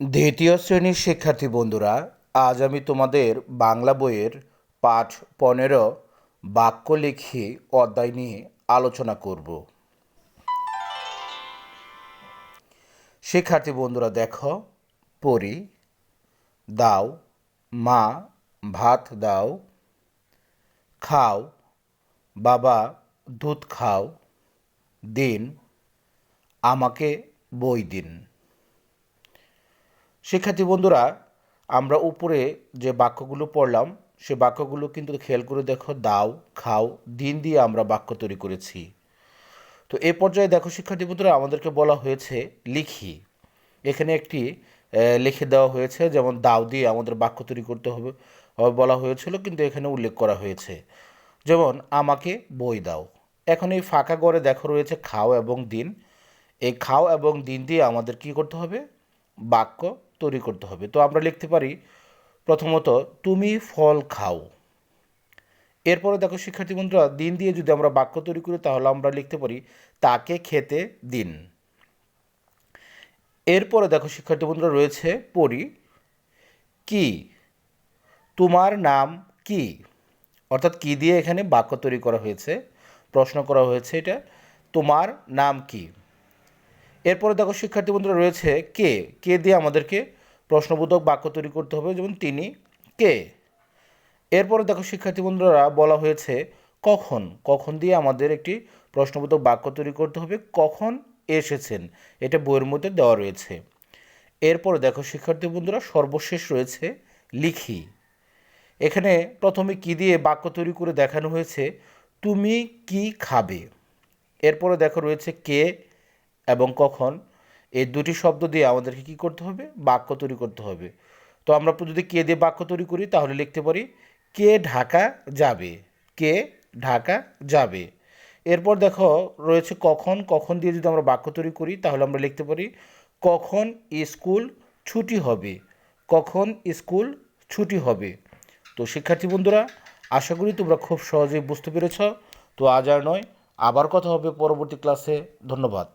দ্বিতীয় শ্রেণির শিক্ষার্থী বন্ধুরা, আজ আমি তোমাদের বাংলা বইয়ের পাঠ পনেরো বাক্য লিখি, অধ্যায় নিয়ে আলোচনা করব। শিক্ষার্থী বন্ধুরা, দেখো, পড়ি, দাও, মা, ভাত দাও, খাও, বাবা, দুধ খাও, দিন, আমাকে বই দিন। শিক্ষার্থী বন্ধুরা, আমরা উপরে যে বাক্যগুলো পড়লাম, সে বাক্যগুলো কিন্তু খেয়াল করে দেখো, দাও, খাও, দিন দিয়ে আমরা বাক্য তৈরি করেছি। তো এ পর্যায়ে দেখো শিক্ষার্থী বন্ধুরা, আমাদেরকে বলা হয়েছে লিখি। এখানে একটি লিখে দেওয়া হয়েছে, যেমন দাও দিয়ে আমাদের বাক্য তৈরি করতে হবে বলা হয়েছিল, কিন্তু এখানে উল্লেখ করা হয়েছে। যেমন, আমাকে বই দাও। এখন এই ফাঁকা ঘরে দেখো রয়েছে খাও এবং দিন। এই খাও এবং দিন দিয়ে আমাদের কি করতে হবে? বাক্য তৈরি করতে হবে। তো আমরা লিখতে পারি প্রথমত, তুমি ফল খাও। এরপরে দেখো, শিক্ষার্থী বন্ধুরা, দিন দিয়ে যদি আমরা বাক্য তৈরি করি, তাহলে আমরা লিখতে পারি, তাকে খেতে দিন। এরপরে দেখো, শিক্ষার্থী বন্ধুরা, রয়েছে পড়ি, কি? তোমার নাম কি? অর্থাৎ কি দিয়ে এখানে বাক্য তৈরি করা হয়েছে? প্রশ্ন করা হয়েছে এটা, তোমার নাম কি? এরপরে দেখো, শিক্ষার্থী বন্ধুরা, রয়েছে কে? কে দিয়ে আমাদেরকে প্রশ্নবোধক বাক্য তৈরি করতে হবে, যেমন তিনি, কে? এরপরে দেখো, শিক্ষার্থী বন্ধুরা, বলা হয়েছে কখন? কখন দিয়ে আমাদের একটি প্রশ্নবোধক বাক্য তৈরি করতে হবে, কখন এসেছেন? এটা বইয়ের মধ্যে দেওয়া রয়েছে। এরপরে দেখো, শিক্ষার্থী বন্ধুরা, সর্বশেষ রয়েছে লিখি। এখানে প্রথমে কি দিয়ে বাক্য তৈরি করে দেখানো হয়েছে, তুমি কি খাবে? এরপরে দেখো, রয়েছে কে এবং কখন। এই দুটি শব্দ দিয়ে আমাদেরকে কি করতে হবে? বাক্য তৈরি করতে হবে। তো আমরা যদি কে দিয়ে বাক্য তৈরি করি, তাহলে লিখতে পারি, কে ঢাকা যাবে? কে ঢাকা যাবে? এরপর দেখো, রয়েছে কখন কখন দিয়ে যদি আমরা বাক্য তৈরি করি, তাহলে আমরা লিখতে পারি, কখন স্কুল ছুটি হবে? কখন স্কুল ছুটি হবে? তো শিক্ষার্থী বন্ধুরা, আশা করি তোমরা খুব সহজেই বুঝতে পেরেছ। তো আজ আর নয়, আবার কথা হবে পরবর্তী ক্লাসে। ধন্যবাদ।